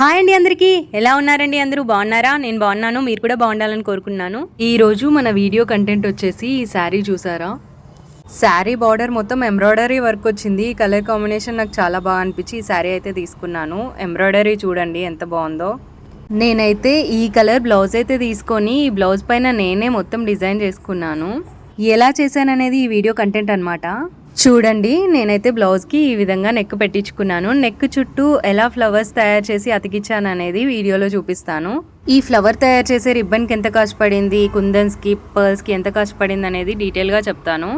Hi అండి అందరికీ. ఎలా ఉన్నారండి అందరూ? బాగున్నారా? నేను బాగున్నాను. మీరు కూడా బాగుండాలని కోరుకున్నాను ఈ రోజు మన వీడియో కంటెంట్ వచ్చేసి ఈ శారీ చూసారా? శారీ బార్డర్ మొత్తం ఎంబ్రాయిడరీ వర్క్ వచ్చింది. ఈ కలర్ కాంబినేషన్ నాకు చాలా బాగా అనిపించి ఈ శారీ అయితే తీసుకున్నాను. ఎంబ్రాయిడరీ చూడండి ఎంత బాగుందో. నేనైతే ఈ కలర్ బ్లౌజ్ అయితే తీసుకొని ఈ బ్లౌజ్ పైన నేనే మొత్తం డిజైన్ చేసుకున్నాను. ఎలా చేశాననేది ఈ వీడియో కంటెంట్ అనమాట చూడండి నేనైతే బ్లౌజ్కి ఈ విధంగా నెక్ పెట్టించుకున్నాను. నెక్ చుట్టూ ఎలా ఫ్లవర్స్ తయారు చేసి అతికిచ్చాను అనేది వీడియోలో చూపిస్తాను. ఈ ఫ్లవర్ తయారు చేసే రిబ్బన్కి ఎంత కాస్ట్ పడింది కుందన్స్కి పర్ల్స్కి ఎంత కాస్ట్ పడింది అనేది డీటెయిల్గా చెప్తాను.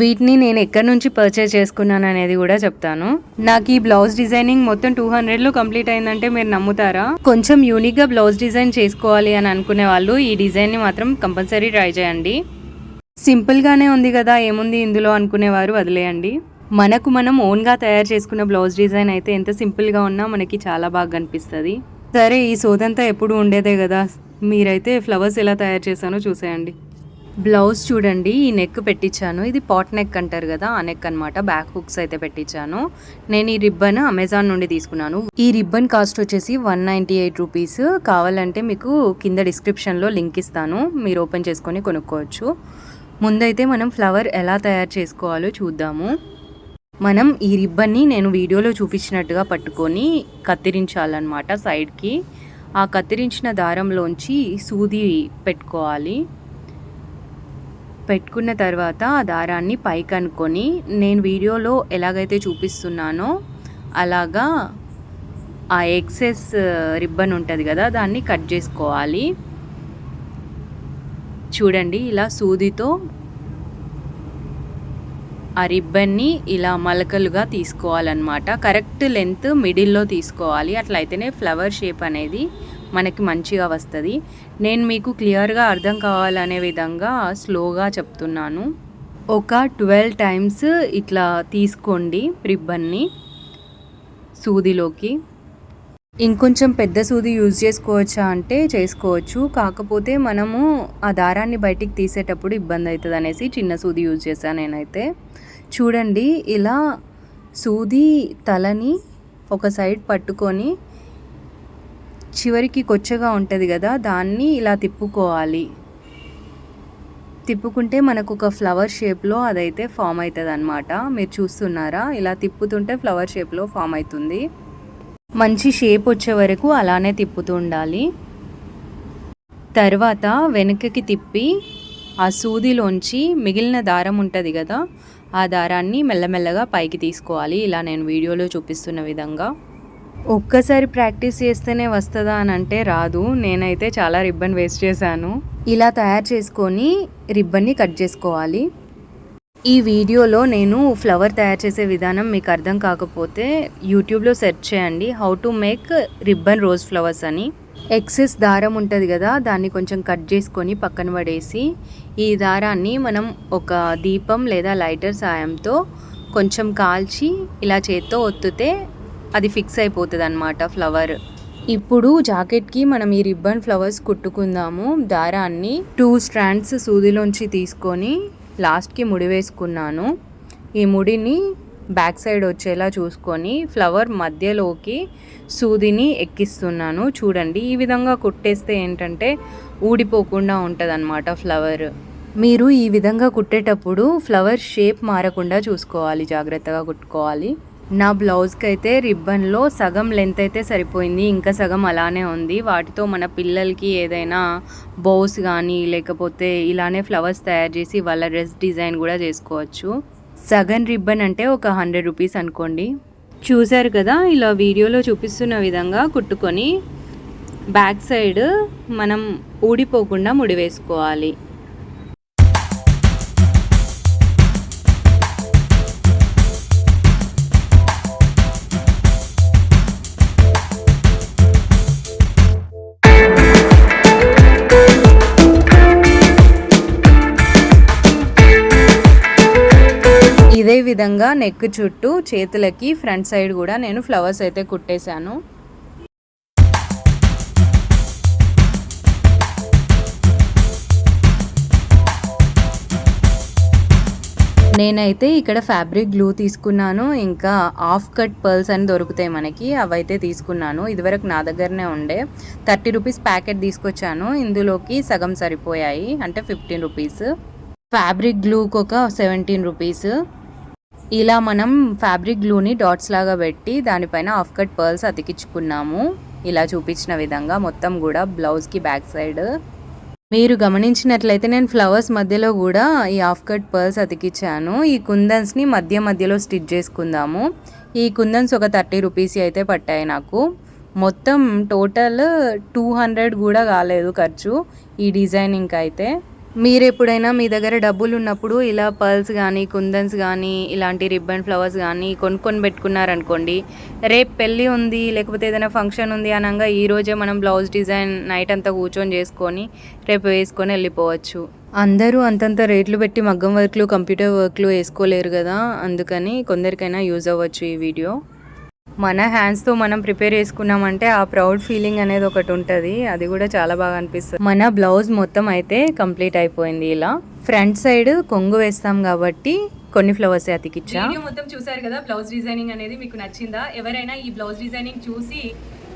వీటిని నేను ఎక్కడి నుంచి పర్చేజ్ చేసుకున్నాను అనేది కూడా చెప్తాను. నాకు ఈ బ్లౌజ్ డిజైనింగ్ మొత్తం టూ హండ్రెడ్లో కంప్లీట్ అయిందంటే మీరు నమ్ముతారా? కొంచెం యూనిక్గా బ్లౌజ్ డిజైన్ చేసుకోవాలి అని అనుకునే వాళ్ళు ఈ డిజైన్ని మాత్రం కంపల్సరీ ట్రై చేయండి. సింపుల్గానే ఉంది కదా ఏముంది ఇందులో అనుకునేవారు వదిలేయండి. మనకు మనం ఓన్గా తయారు చేసుకున్న బ్లౌజ్ డిజైన్ అయితే ఎంత సింపుల్గా ఉన్నా మనకి చాలా బాగా కనిపిస్తుంది. సరే ఈ సోదంతా ఎప్పుడు ఉండేదే కదా మీరైతే ఫ్లవర్స్ ఎలా తయారు చేశానో చూసేయండి. బ్లౌజ్ చూడండి ఈ నెక్ పెట్టించాను. ఇది పాట్ నెక్ అంటారు కదా ఆ నెక్ అనమాట బ్యాక్ హుక్స్ అయితే పెట్టించాను. నేను ఈ రిబ్బన్ అమెజాన్ నుండి తీసుకున్నాను. ఈ రిబ్బన్ కాస్ట్ వచ్చేసి వన్ నైంటీ ఎయిట్ రూపీస్. కావాలంటే మీకు కింద డిస్క్రిప్షన్లో లింక్ ఇస్తాను. మీరు ఓపెన్ చేసుకొని కొనుక్కోవచ్చు. ముందైతే మనం ఫ్లవర్ ఎలా తయారు చేసుకోవాలో చూద్దాము. మనం ఈ రిబ్బన్ని నేను వీడియోలో చూపించినట్టుగా పట్టుకొని కత్తిరించాలన్నమాట సైడ్కి. ఆ కత్తిరించిన దారంలోంచి సూది పెట్టుకోవాలి. పెట్టుకున్న తర్వాత ఆ దారాన్ని పైకి అనుకొని నేను వీడియోలో ఎలాగైతే చూపిస్తున్నానో అలాగా ఆ ఎక్సెస్ రిబ్బన్ ఉంటుంది కదా దాన్ని కట్ చేసుకోవాలి. చూడండి ఇలా సూదితో ఆ రిబ్బన్ని ఇలా మలకలుగా తీసుకోవాలన్నమాట. కరెక్ట్ లెంత్ మిడిల్లో తీసుకోవాలి. అట్లయితేనే ఫ్లవర్ షేప్ అనేది మనకి మంచిగా వస్తుంది. నేను మీకు క్లియర్గా అర్థం కావాలనే విధంగా స్లోగా చెప్తున్నాను. ఒక ట్వెల్వ్ టైమ్స్ ఇట్లా తీసుకోండి రిబ్బన్ని సూదిలోకి. ఇంకొంచెం పెద్ద సూది యూజ్ చేసుకోవచ్చా అంటే చేసుకోవచ్చు. కాకపోతే మనము ఆ దారాన్ని బయటికి తీసేటప్పుడు ఇబ్బంది అవుతుంది అనేసి చిన్న సూది యూజ్ చేశాను నేనైతే. చూడండి ఇలా సూది తలని ఒక సైడ్ పట్టుకొని చివరికి కొచ్చగా ఉంటుంది కదా దాన్ని ఇలా తిప్పుకోవాలి. తిప్పుకుంటే మనకు ఒక ఫ్లవర్ షేప్లో అదైతే ఫామ్ అవుతుంది అనమాట మీరు చూస్తున్నారా? ఇలా తిప్పుతుంటే ఫ్లవర్ షేప్లో ఫామ్ అవుతుంది. మంచి షేప్ వచ్చే వరకు అలానే తిప్పుతూ ఉండాలి. తర్వాత వెనుకకి తిప్పి ఆ సూదిలోంచి మిగిలిన దారం ఉంటుంది కదా ఆ దారాన్ని మెల్లమెల్లగా పైకి తీసుకోవాలి. ఇలా నేను వీడియోలో చూపిస్తున్న విధంగా. ఒక్కసారి ప్రాక్టీస్ చేస్తేనే వస్తుందా అని అంటే రాదు. నేనైతే చాలా రిబ్బన్ వేస్ట్ చేశాను. ఇలా తయారు చేసుకొని రిబ్బన్ని కట్ చేసుకోవాలి. ఈ వీడియోలో నేను ఫ్లవర్ తయారు చేసే విధానం మీకు అర్థం కాకపోతే యూట్యూబ్లో సెర్చ్ చేయండి. How to make ribbon rose flowers అని. ఎక్సెస్ దారం ఉంటుంది కదా దాన్ని కొంచెం కట్ చేసుకొని పక్కన పడేసి ఈ దారాన్ని మనం ఒక దీపం లేదా లైటర్ సాయంతో కొంచెం కాల్చి ఇలా చేత్తో ఒత్తితే అది ఫిక్స్ అయిపోతుంది అనమాట ఫ్లవర్ ఇప్పుడు జాకెట్కి మనం ఈ రిబ్బన్ ఫ్లవర్స్ కుట్టుకుందాము. దారాన్ని టూ స్ట్రాండ్స్ సూదిలోంచి తీసుకొని లాస్ట్కి ముడి వేసుకున్నాను. ఈ ముడిని బ్యాక్ సైడ్ వచ్చేలా చూసుకొని ఫ్లవర్ మధ్యలోకి సూదిని ఎక్కిస్తున్నాను. చూడండి ఈ విధంగా కుట్టేస్తే ఏంటంటే ఊడిపోకుండా ఉంటుంది ఫ్లవర్. మీరు ఈ విధంగా కుట్టేటప్పుడు ఫ్లవర్ షేప్ మారకుండా చూసుకోవాలి జాగ్రత్తగా కుట్టుకోవాలి. నా బ్లౌజ్కి అయితే రిబ్బన్లో సగం లెంత్ అయితే సరిపోయింది. ఇంకా సగం అలానే ఉంది. వాటితో మన పిల్లలకి ఏదైనా బౌస్ కానీ లేకపోతే ఇలానే ఫ్లవర్స్ తయారు చేసి వాళ్ళ డ్రెస్ డిజైన్ కూడా చేసుకోవచ్చు. సగం రిబ్బన్ అంటే ఒక హండ్రెడ్ రూపీస్ అనుకోండి. చూశారు కదా ఇలా వీడియోలో చూపిస్తున్న విధంగా కుట్టుకొని బ్యాక్ సైడ్ మనం ఊడిపోకుండా ముడి విధంగా నెక్ చుట్టూ చేతులకి ఫ్రంట్ సైడ్ కూడా నేను ఫ్లవర్స్ అయితే కుట్టేశాను. నేనైతే ఇక్కడ ఫ్యాబ్రిక్ గ్లూ తీసుకున్నాను. ఇంకా ఆఫ్ కట్ పర్ల్స్ అని దొరుకుతాయి మనకి అవైతే తీసుకున్నాను. ఇదివరకు నా దగ్గరనే ఉండే. థర్టీ రూపీస్ ప్యాకెట్ తీసుకొచ్చాను. ఇందులోకి సగం సరిపోయాయి. అంటే ఫిఫ్టీన్ రూపీస్. ఫ్యాబ్రిక్ గ్లూకి ఒక సెవెంటీన్ రూపీస్. ఇలా మనం ఫ్యాబ్రిక్ గ్లూని డాట్స్ లాగా పెట్టి దానిపైన హాఫ్ కట్ పర్ల్స్ అతికించుకున్నాము. ఇలా చూపించిన విధంగా మొత్తం కూడా బ్లౌజ్కి బ్యాక్ సైడ్ మీరు గమనించినట్లయితే నేను ఫ్లవర్స్ మధ్యలో కూడా ఈ హాఫ్ కట్ పర్ల్స్ అతికిచ్చాను ఈ కుందన్స్ని మధ్య మధ్యలో స్టిచ్ చేసుకుందాము. ఈ కుందన్స్ ఒక థర్టీ రూపీస్ అయితే పట్టాయి నాకు. మొత్తం టోటల్ టూ హండ్రెడ్ కూడా కాలేదు ఖర్చు ఈ డిజైనింగ్కి అయితే. మీరు ఎప్పుడైనా మీ దగ్గర డబ్బులు ఉన్నప్పుడు ఇలా పర్ల్స్ కానీ కుందన్స్ కానీ ఇలాంటి రిబ్బన్ ఫ్లవర్స్ కానీ కొనుక్కొని పెట్టుకున్నారనుకోండి రేపు పెళ్ళి ఉంది లేకపోతే ఏదైనా ఫంక్షన్ ఉంది అనగా ఈరోజే మనం బ్లౌజ్ డిజైన్ నైట్ అంతా కూర్చొని చేసుకొని రేపు వేసుకొని వెళ్ళిపోవచ్చు. అందరూ అంతంత రేట్లు పెట్టి మగ్గం వర్క్లు కంప్యూటర్ వర్క్లు వేసుకోలేరు కదా అందుకని కొందరికైనా యూజ్ అవ్వచ్చు ఈ వీడియో. మన హ్యాండ్స్తో మనం ప్రిపేర్ చేసుకున్నామంటే ఆ ప్రౌడ్ ఫీలింగ్ అనేది ఒకటి ఉంటుంది. అది కూడా చాలా బాగా అనిపిస్తుంది. మన బ్లౌజ్ మొత్తం అయితే కంప్లీట్ అయిపోయింది ఇలా. ఫ్రంట్ సైడ్ కొంగు వేస్తాం కాబట్టి కొన్ని ఫ్లవర్స్ అతికిచ్చా. మొత్తం చూసారు కదా బ్లౌజ్ డిజైనింగ్ అనేది మీకు నచ్చిందా? ఎవరైనా ఈ బ్లౌజ్ డిజైనింగ్ చూసి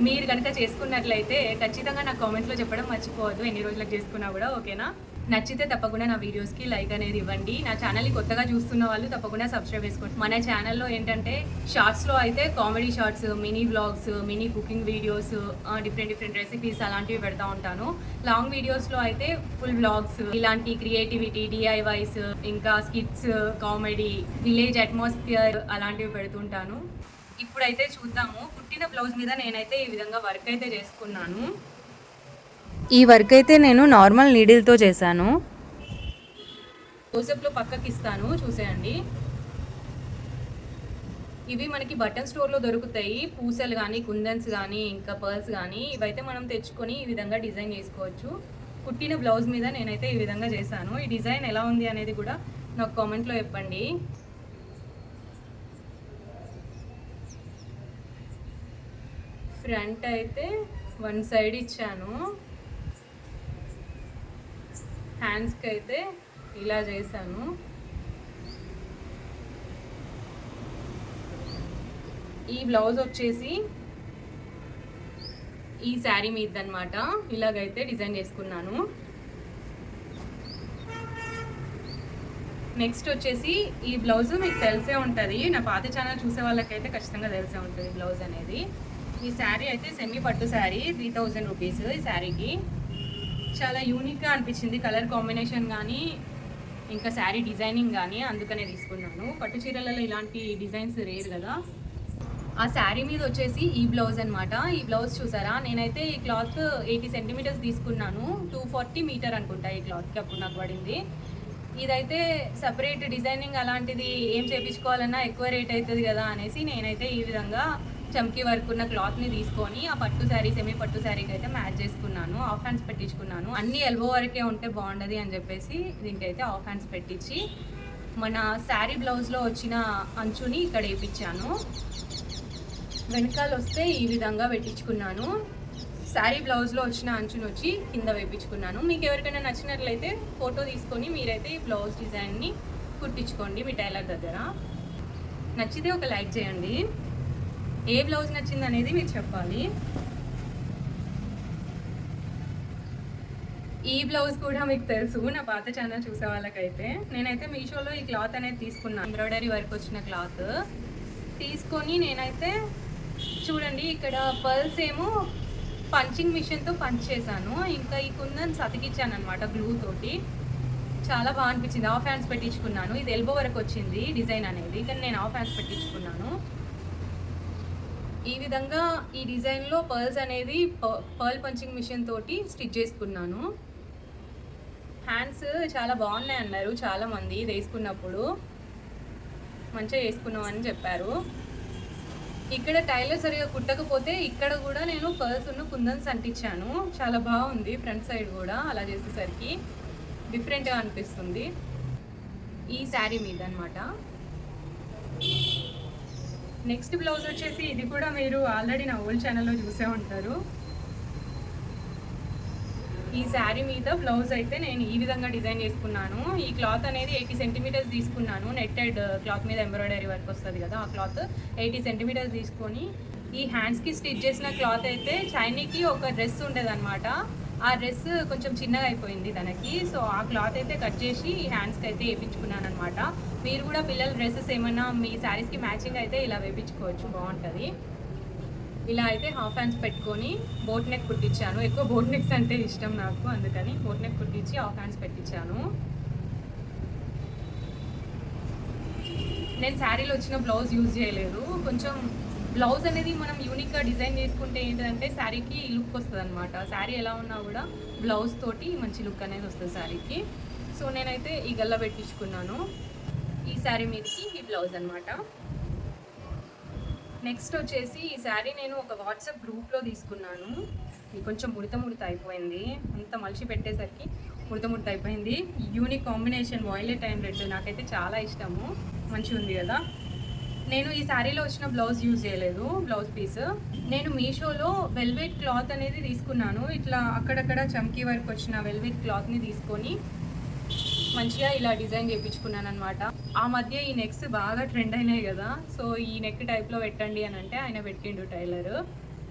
మీరు కనుక చేసుకున్నట్లయితే ఖచ్చితంగా నా కామెంట్లో చెప్పడం మర్చిపోవద్దు. ఎన్ని రోజులకు చేసుకున్నా కూడా ఓకేనా నచ్చితే తప్పకుండా నా వీడియోస్కి లైక్ అనేది ఇవ్వండి. నా ఛానల్ని కొత్తగా చూస్తున్న వాళ్ళు తప్పకుండా సబ్స్క్రైబ్ చేసుకోండి. మన ఛానల్లో ఏంటంటే షార్ట్స్లో అయితే comedy shorts mini vlogs mini cooking videos different different recipes అలాంటివి పెడతా ఉంటాను. లాంగ్ వీడియోస్లో అయితే ఫుల్ వ్లాగ్స్ ఇలాంటి క్రియేటివిటీ డిఐవైస్ ఇంకా స్కిట్స్ కామెడీ విలేజ్ అట్మాస్ఫియర్ అలాంటివి పెడుతుంటాను ఇప్పుడైతే చూద్దాము. కుట్టిన బ్లౌజ్ మీద నేనైతే ఈ విధంగా వర్క్ అయితే చేసుకున్నాను. ఈ వర్క్ అయితే నేను నార్మల్ నీడిల్తో చేశాను. క్లోజప్లో పక్కకి ఇస్తాను చూసేయండి. ఇవి మనకి బటన్ స్టోర్లో దొరుకుతాయి. పూసలు కానీ కుందన్స్ కానీ ఇంకా పర్స్ కానీ ఇవైతే మనం తెచ్చుకొని ఈ విధంగా డిజైన్ చేసుకోవచ్చు. కుట్టిన బ్లౌజ్ మీద నేనైతే ఈ విధంగా చేశాను. ఈ డిజైన్ ఎలా ఉంది అనేది కూడా నాకు కామెంట్లో చెప్పండి. ఫ్రంట్ అయితే వన్ సైడ్ ఇచ్చాను. హ్యాండ్స్కి అయితే ఇలా చేశాను. ఈ బ్లౌజ్ వచ్చేసి ఈ శారీ మీద అనమాట ఇలాగైతే డిజైన్ చేసుకున్నాను. నెక్స్ట్ వచ్చేసి ఈ బ్లౌజ్ మీకు తెలిసే ఉంటుంది. నా పాత ఛానల్ చూసే వాళ్ళకైతే ఖచ్చితంగా తెలిసే ఉంటుంది బ్లౌజ్ అనేది. ఈ శారీ అయితే సెమీ పట్టు శారీ త్రీ థౌజండ్ రూపీస్ ఈ శారీకి. చాలా యూనిక్గా అనిపించింది కలర్ కాంబినేషన్ కానీ ఇంకా శారీ డిజైనింగ్ కానీ అందుకనే తీసుకున్నాను. పట్టు చీరలలో ఇలాంటి డిజైన్స్ రేరు కదా. ఆ శారీ మీద వచ్చేసి ఈ బ్లౌజ్ అనమాట ఈ బ్లౌజ్ చూసారా? నేనైతే ఈ క్లాత్ ఎయిటీ సెంటీమీటర్స్ తీసుకున్నాను. టూ ఫార్టీ మీటర్ అనుకుంటా ఈ క్లాత్కి అప్పుడు నాకు పడింది. ఇదైతే సపరేట్ డిజైనింగ్ అలాంటిది ఏం చేయించుకోవాలన్నా ఎక్కువ రేట్ అవుతుంది కదా అనేసి నేనైతే ఈ విధంగా చమ్కీ వర్క్ ఉన్న క్లాత్ని తీసుకొని ఆ పట్టు శారీ సెమీ పట్టు శారీకి అయితే మ్యాచ్ చేసుకున్నాను. ఆఫ్ హ్యాండ్స్ పెట్టించుకున్నాను. అన్ని ఎల్బో వరకే ఉంటే బాగుండదు అని చెప్పేసి దీనికైతే ఆఫ్ హ్యాండ్స్ పెట్టించి మన శారీ బ్లౌజ్లో వచ్చిన అంచుని ఇక్కడ వేయించాను వెనకాల వస్తే ఈ విధంగా పెట్టించుకున్నాను. శారీ బ్లౌజ్లో వచ్చిన అంచుని వచ్చి కింద వేయించుకున్నాను మీకు ఎవరికైనా నచ్చినట్లయితే ఫోటో తీసుకొని మీరైతే ఈ బ్లౌజ్ డిజైన్ని కుట్టించుకోండి మీ టైలర్ దగ్గర. నచ్చితే ఒక లైక్ చేయండి. ఏ బ్లౌజ్ నచ్చింది అనేది మీరు చెప్పాలి. ఈ బ్లౌజ్ కూడా మీకు తెలుసు నా పాత ఛానల్ చూసే వాళ్ళకైతే. నేనైతే మీషోలో ఈ క్లాత్ అనేది తీసుకున్నాను ఎంబ్రాయిడరీ వర్క్ వచ్చిన క్లాత్. తీసుకొని నేనైతే చూడండి ఇక్కడ పర్ల్స్ ఏమో పంచింగ్ మిషన్తో పంచ్ చేశాను. ఇంకా ఈ కుందని సతికిచ్చాను అనమాట గ్లూ తోటి. చాలా బాగా అనిపించింది. ఆఫ్ హ్యాండ్స్ పెట్టించుకున్నాను. ఇది ఎల్బో వరకు వచ్చింది డిజైన్ అనేది. కానీ నేను ఆఫ్ హ్యాండ్స్ పెట్టించుకున్నాను. ఈ విధంగా ఈ డిజైన్లో పర్ల్స్ అనేది పర్ల్ పంచింగ్ మిషన్ తోటి స్టిచ్ చేసుకున్నాను. హ్యాండ్స్ చాలా బాగున్నాయి అన్నారు చాలామంది ఇది వేసుకున్నప్పుడు. మంచిగా వేసుకున్నామని చెప్పారు. ఇక్కడ టైలర్ సరిగా కుట్టకపోతే ఇక్కడ కూడా నేను పర్ల్స్ ఉన్న కుందన్స్ అంటించాను. చాలా బాగుంది ఫ్రంట్ సైడ్ కూడా అలా చేసేసరికి. డిఫరెంట్గా అనిపిస్తుంది. ఈ శారీ మీద అనమాట నెక్స్ట్ బ్లౌజ్ వచ్చేసి ఇది కూడా మీరు ఆల్రెడీ నా ఓల్డ్ ఛానల్లో చూసే ఉంటారు. ఈ శారీ మీద బ్లౌజ్ అయితే నేను ఈ విధంగా డిజైన్ చేసుకున్నాను. ఈ క్లాత్ అనేది ఎయిటీ సెంటీమీటర్స్ తీసుకున్నాను. నెట్టెడ్ క్లాత్ మీద ఎంబ్రాయిడరీ వర్క్ వస్తుంది కదా ఆ క్లాత్ ఎయిటీ సెంటీమీటర్స్ తీసుకొని ఈ హ్యాండ్స్కి స్టిచ్ చేసిన క్లాత్ అయితే చైనీకి ఒక డ్రెస్ ఉండేది ఆ డ్రెస్ కొంచెం చిన్నగా అయిపోయింది తనకి. సో ఆ క్లాత్ అయితే కట్ చేసి హ్యాండ్స్కి అయితే వేయించుకున్నాను అనమాట మీరు కూడా పిల్లల డ్రెస్సెస్ ఏమైనా మీ శారీస్కి మ్యాచింగ్ అయితే ఇలా వేయించుకోవచ్చు బాగుంటుంది. ఇలా అయితే హాఫ్ హ్యాండ్స్ పెట్టుకొని బోట్ నెక్ కుట్టించాను. ఎక్కువ బోట్ నెక్స్ అంటే ఇష్టం నాకు అందుకని బోట్ నెక్ కుట్టించి హాఫ్ హ్యాండ్స్ పెట్టించాను. నేను శారీలో వచ్చిన బ్లౌజ్ యూజ్ చేయలేదు. కొంచెం బ్లౌజ్ అనేది మనం యూనిక్గా డిజైన్ చేసుకుంటే ఏంటంటే శారీకి లుక్ వస్తుంది అనమాట శారీ ఎలా ఉన్నా కూడా బ్లౌజ్ తోటి మంచి లుక్ అనేది వస్తుంది శారీకి. సో నేనైతే ఈ గల్ల పెట్టించుకున్నాను. ఈ శారీ మీదకి ఈ బ్లౌజ్ అనమాట నెక్స్ట్ వచ్చేసి ఈ శారీ నేను ఒక వాట్సాప్ గ్రూప్లో తీసుకున్నాను. ఇది కొంచెం ముడత ముడత అయిపోయింది. అంత మలిచి పెట్టేసరికి ముడత ముడత అయిపోయింది. Unique combination violet and red నాకైతే చాలా ఇష్టము. మంచిగా ఉంది కదా? నేను ఈ శారీలో వచ్చిన బ్లౌజ్ యూజ్ చేయలేదు బ్లౌజ్ పీస్. నేను మీషోలో వెల్వెట్ క్లాత్ అనేది తీసుకున్నాను. ఇట్లా అక్కడక్కడ చమ్కీ వరకు వచ్చిన వెల్వెట్ క్లాత్ని తీసుకొని మంచిగా ఇలా డిజైన్ చేయించుకున్నాను అనమాట ఆ మధ్య ఈ నెక్స్ బాగా ట్రెండ్ అయినాయి కదా సో ఈ నెక్ టైప్లో పెట్టండి అని అంటే ఆయన పెట్టిండు టైలర్.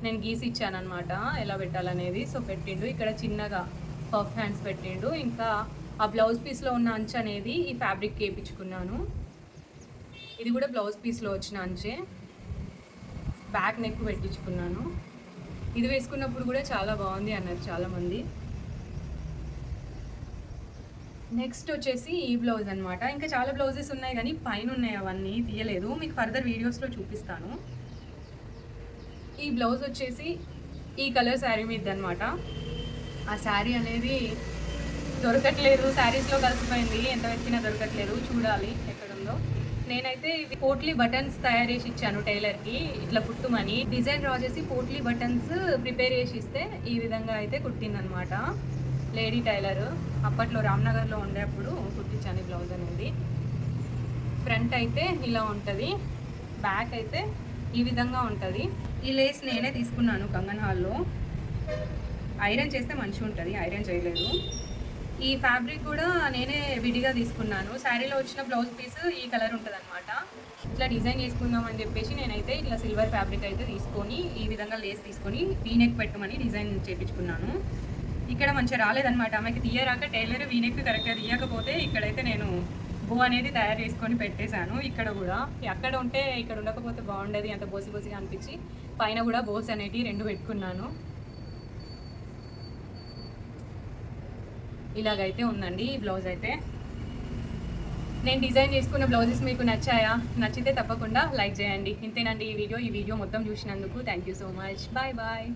నేను గీసి ఇచ్చాను అనమాట ఎలా పెట్టాలనేది. సో పెట్టిండు ఇక్కడ చిన్నగా పఫ్ హ్యాండ్స్ పెట్టిండు. ఇంకా ఆ బ్లౌజ్ పీస్లో ఉన్న అంచు అనేది ఈ ఫ్యాబ్రిక్ వేయించుకున్నాను. ఇది కూడా బ్లౌజ్ పీస్లో వచ్చిన అంచే. Back neck పెట్టించుకున్నాను. ఇది వేసుకున్నప్పుడు కూడా చాలా బాగుంది అన్నారు చాలామంది. నెక్స్ట్ వచ్చేసి ఈ బ్లౌజ్ అనమాట ఇంకా చాలా బ్లౌజెస్ ఉన్నాయి కానీ పైన ఉన్నాయి అవన్నీ తీయలేదు. మీకు ఫర్దర్ వీడియోస్లో చూపిస్తాను. ఈ బ్లౌజ్ వచ్చేసి ఈ కలర్ శారీ మీద అనమాట ఆ శారీ అనేది దొరకట్లేదు. శారీస్లో కలిసిపోయింది. ఎంత వెతికినా దొరకట్లేదు. చూడాలి. ఎక్కడ నేనైతే ఇవి పోట్లీ బటన్స్ తయారు చేసి ఇచ్చాను టైలర్కి. ఇట్లా కుట్టుమని. డిజైన్ డ్రా చేసి పోట్లీ బటన్స్ ప్రిపేర్ చేసి ఇస్తే ఈ విధంగా అయితే కుట్టిందనమాట లేడీ టైలర్. అప్పట్లో రామ్నగర్లో ఉండేప్పుడు కుట్టించాను ఈ బ్లౌజ్ అనేది. ఫ్రంట్ అయితే ఇలా ఉంటుంది. బ్యాక్ అయితే ఈ విధంగా ఉంటుంది. ఈ లేస్ నేనే తీసుకున్నాను కంగన్ హాల్లో. ఐరన్ చేస్తే మంచిగా ఉంటుంది ఐరన్ చేయలేదు. ఈ ఫ్యాబ్రిక్ కూడా నేనే విడిగా తీసుకున్నాను. శారీలో వచ్చిన బ్లౌజ్ పీస్ ఈ కలర్ ఉంటుంది అనమాట ఇట్లా డిజైన్ చేసుకుందాం అని చెప్పేసి నేనైతే ఇట్లా సిల్వర్ ఫ్యాబ్రిక్ అయితే తీసుకొని ఈ విధంగా లేస్ తీసుకొని వీనెక్ పెట్టమని డిజైన్ చేయించుకున్నాను ఇక్కడ మంచిగా రాలేదనమాట ఆమెకి తీయరాక టైలర్ వీనెక్ కరెక్ట్గా తీయకపోతే ఇక్కడైతే నేను బో అనేది తయారు చేసుకొని పెట్టేశాను. ఇక్కడ కూడా. అక్కడ ఉంటే ఇక్కడ ఉండకపోతే బాగుండేది. అంత బోసి బోసిగా అనిపించి పైన కూడా బోస్ అనేటివి రెండు పెట్టుకున్నాను. ఇలాగైతే ఉందండి ఈ బ్లౌజ్ అయితే. నేను డిజైన్ చేసుకున్న బ్లౌజెస్ మీకు నచ్చాయా? నచ్చితే తప్పకుండా లైక్ చేయండి. ఇంతేనండి ఈ వీడియో. ఈ వీడియో మొత్తం చూసినందుకు thank you so much. Bye bye.